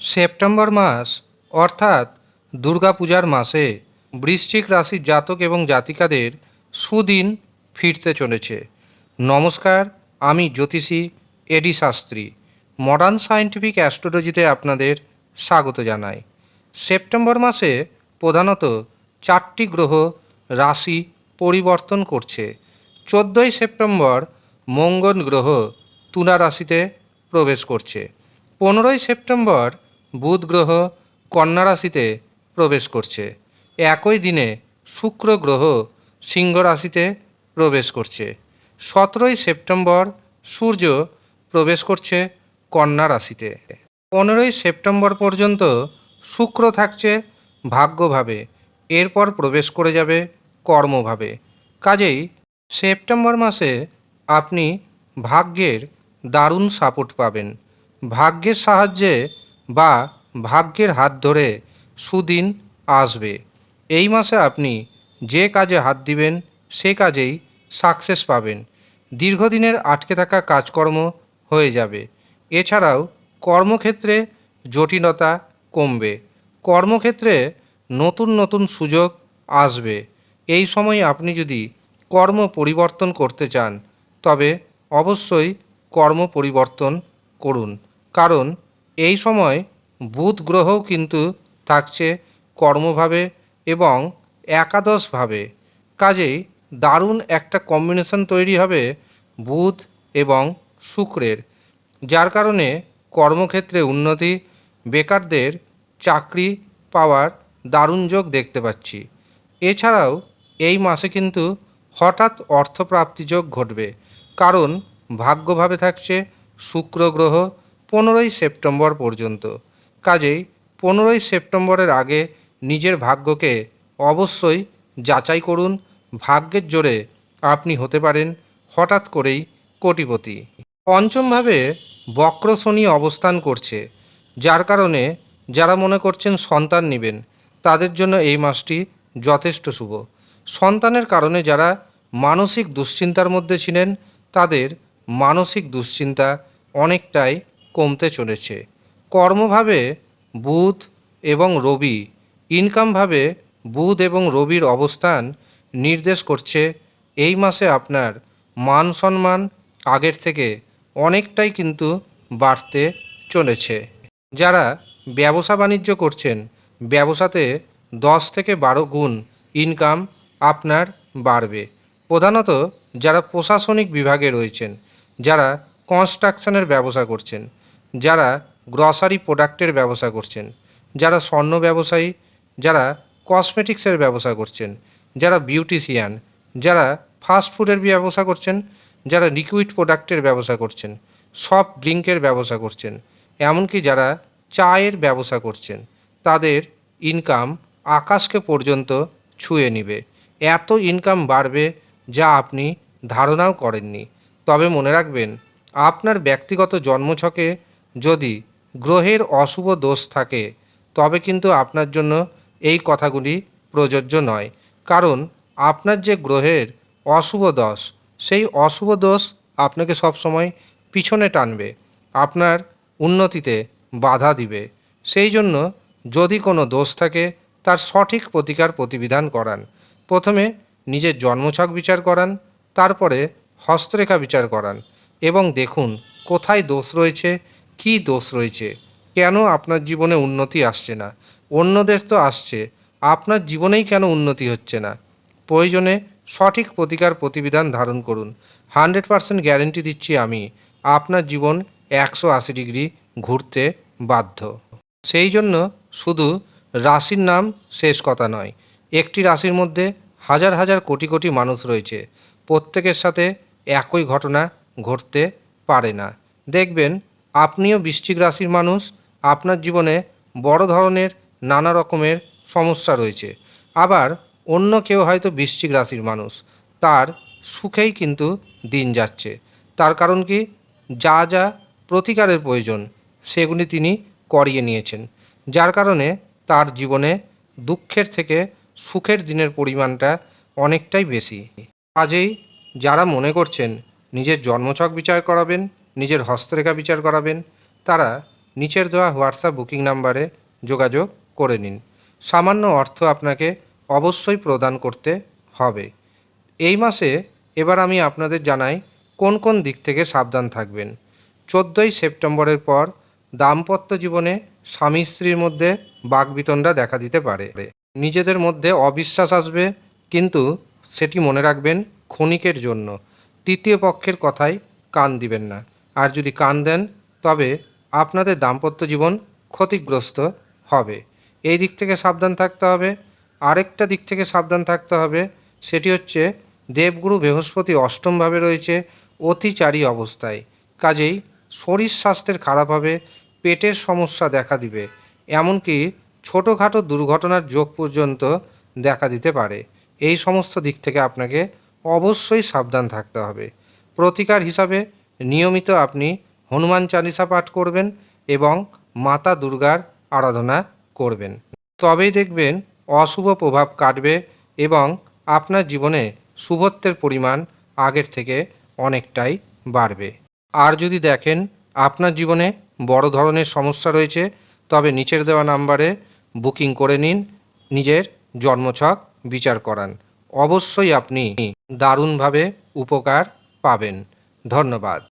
September মাস, অর্থাৎ দুর্গাপূজার মাসে বৃশ্চিক রাশির জাতক এবং জাতিকাদের সুদিন ফিরতে চলেছে। নমস্কার, আমি জ্যোতিষী A D Shastri. Modern scientific অ্যাস্ট্রোলজিতে আপনাদের স্বাগত জানাই। সেপ্টেম্বর মাসে প্রধানত চারটি গ্রহ রাশি পরিবর্তন করছে। চোদ্দোই সেপ্টেম্বর মঙ্গল গ্রহ তুলা রাশিতে প্রবেশ করছে। পনেরোই সেপ্টেম্বর বুধ গ্রহ কন্যা রাশিতে প্রবেশ করছে। একই দিনে শুক্র গ্রহ সিংহ রাশিতে প্রবেশ করছে। সতেরোই সেপ্টেম্বর সূর্য প্রবেশ করছে কন্যা রাশিতে। পনেরোই সেপ্টেম্বর পর্যন্ত শুক্র থাকছে ভাগ্যভাবে। এরপর প্রবেশ করে যাবে কর্মভাবে। কাজেই সেপ্টেম্বর মাসে আপনি ভাগ্যের দারুণ সাপোর্ট পাবেন। ভাগ্যের সাহায্যে বা ভাগ্যের হাত ধরে সুদিন আসবে। এই মাসে আপনি যে কাজে হাত দিবেন, সে কাজেই সাকসেস পাবেন। দীর্ঘদিনের আটকে থাকা কাজকর্ম হয়ে যাবে। এছাড়াও কর্মক্ষেত্রে জটিলতা কমবে। কর্মক্ষেত্রে নতুন নতুন সুযোগ আসবে। এই সময় আপনি যদি কর্ম পরিবর্তন করতে চান, তবে অবশ্যই কর্ম পরিবর্তন করুন। কারণ এই সময় বুধ গ্রহও কিন্তু থাকছে কর্মভাবে এবং একাদশভাবে। কাজেই দারুণ একটা কম্বিনেশন তৈরি হবে বুধ এবং শুক্রের, যার কারণে কর্মক্ষেত্রে উন্নতি, বেকারদের চাকরি পাওয়ার দারুণ যোগ দেখতে পাচ্ছি। এছাড়াও এই মাসে কিন্তু হঠাৎ অর্থপ্রাপ্তি যোগ ঘটবে, কারণ ভাগ্যভাবে থাকছে শুক্র গ্রহ পনেরোই সেপ্টেম্বর পর্যন্ত। কাজেই পনেরোই সেপ্টেম্বরের আগে নিজের ভাগ্যকে অবশ্যই যাচাই করুন, ভাগ্যের জোরে আপনি হতে পারেন হঠাৎ করেই কোটিপতি। পঞ্চমভাবে বক্র শনি অবস্থান করছে, যার কারণে যারা মনে করছেন সন্তান নেবেন, তাদের জন্য এই মাসটি যথেষ্ট শুভ। সন্তানের কারণে যারা মানসিক দুশ্চিন্তার মধ্যে ছিলেন, তাদের মানসিক দুশ্চিন্তা অনেকটাই কমতে চলেছে। কর্মভাবে বুধ এবং রবি, ইনকামভাবে বুধ এবং রবির অবস্থান নির্দেশ করছে। এই মাসে আপনার মান সম্মান আগের থেকে অনেকটাই কিন্তু বাড়তে চলেছে। যারা ব্যবসা বাণিজ্য করছেন, ব্যবসাতে দশ থেকে বারো গুণ ইনকাম আপনার বাড়বে। প্রধানত যারা প্রশাসনিক বিভাগে রয়েছেন, যারা কনস্ট্রাকশনের ব্যবসা করছেন, যারা গ্রসারি প্রোডাক্টের ব্যবসা করছেন, যারা স্বর্ণ ব্যবসায়ী, যারা কসমেটিক্সের ব্যবসা করছেন, যারা বিউটিশিয়ান যারা ফাস্ট ফুডের ব্যবসা করছেন, যারা লিকুইড প্রোডাক্টের ব্যবসা করছেন সফট ড্রিঙ্কের ব্যবসা করছেন, এমনকি যারা চায়ের ব্যবসা করছেন, তাদের ইনকাম আকাশকে পর্যন্ত ছুঁয়ে নিবে। এত ইনকাম বাড়বে যা আপনি ধারণাও করেননি। তবে মনে রাখবেন, আপনার ব্যক্তিগত জন্মছকে যদি গ্রহের অশুভ দোষ থাকে, তবে কিন্তু আপনার জন্য এই কথাগুলি প্রযোজ্য নয়। কারণ আপনার যে গ্রহের অশুভ দোষ, সেই অশুভ দোষ আপনাকে সবসময় পিছনে টানবে, আপনার উন্নতিতে বাধা দিবে। সেই জন্য যদি কোনো দোষ থাকে, তার সঠিক প্রতিকার প্রতিবিধান করান। প্রথমে নিজের জন্মছক বিচার করান, তারপরে হস্তরেখা বিচার করান এবং দেখুন কোথায় দোষ রয়েছে কী দোষ রয়েছে? কেন আপনার জীবনে উন্নতি আসছে না? অন্যদের তো আসছে। আপনার জীবনেই কেন উন্নতি হচ্ছে না? প্রয়োজনে সঠিক প্রতিকার প্রতিবিধান ধারণ করুন। হান্ড্রেড পারসেন্ট গ্যারেন্টি দিচ্ছি আমি। আপনার জীবন একশো আশি ডিগ্রি ঘুরতে বাধ্য। সেই জন্য শুধু রাশির নাম শেষ কথা নয়, একটি রাশির মধ্যে হাজার হাজার কোটি কোটি মানুষ রয়েছে। প্রত্যেকের সাথে একই ঘটনা ঘটতে পারে না। দেখবেন আপনিও বৃশ্চিক রাশির মানুষ, আপনার জীবনে বড় ধরনের নানা রকমের সমস্যা রয়েছে। আবার অন্য কেউ হয়তো বৃশ্চিক রাশির মানুষ, তার সুখেই কিন্তু দিন যাচ্ছে। তার কারণ কি? যা যা প্রতিকারের প্রয়োজন, সেগুলি তিনি করিয়ে নিয়েছেন। যার কারণে তার জীবনে দুঃখের থেকে সুখের দিনের পরিমাণটা অনেকটাই বেশি। কাজেই যারা মনে করছেন, নিজের জন্মছক বিচার করাবেন নিজের হস্তরেখা বিচার করাবেন। তারা নিচের দেওয়া হোয়াটসঅ্যাপ বুকিং নাম্বারে যোগাযোগ করে নিন। সামান্য অর্থ আপনাকে অবশ্যই প্রদান করতে হবে। এই মাসে এবার আমি আপনাদের জানাই কোন কোন দিক থেকে সাবধান থাকবেন। চোদ্দোই সেপ্টেম্বরের পর দাম্পত্য জীবনে স্বামী স্ত্রীর মধ্যে বাকবিতণ্ডা দেখা দিতে পারে। নিজেদের মধ্যে অবিশ্বাস আসবে, কিন্তু সেটি মনে রাখবেন ক্ষণিকের জন্য। তৃতীয় পক্ষের কথায় কান দিবেন না। আর যদি কান দেন, তবে আপনাদের দাম্পত্য জীবন ক্ষতিগ্রস্ত হবে। এই দিক থেকে সাবধান থাকতে হবে। আরেকটা দিক থেকে সাবধান থাকতে হবে, সেটি হচ্ছে দেবগুরু বৃহস্পতি অষ্টমভাবে রয়েছে, অতিচারী অবস্থায়। কাজেই শরীর স্বাস্থ্যের খারাপ হবে, পেটের সমস্যা দেখা দিবে, এমনকি ছোটোখাটো দুর্ঘটনার যোগ পর্যন্ত দেখা দিতে পারে। এই সমস্ত দিক থেকে আপনাকে অবশ্যই সাবধান থাকতে হবে। প্রতিকার হিসাবে নিয়মিত আপনি হনুমান চালিসা পাঠ করবেন এবং মাতা দুর্গার আরাধনা করবেন। তবেই দেখবেন অশুভ প্রভাব কাটবে এবং আপনার জীবনে শুভত্বের পরিমাণ আগের থেকে অনেকটাই বাড়বে। আর যদি দেখেন আপনার জীবনে বড় ধরনের সমস্যা রয়েছে, তবে নিচের দেওয়া নাম্বারে বুকিং করে নিন, নিজের জন্মছক বিচার করান। অবশ্যই আপনি দারুণভাবে উপকার পাবেন। ধন্যবাদ।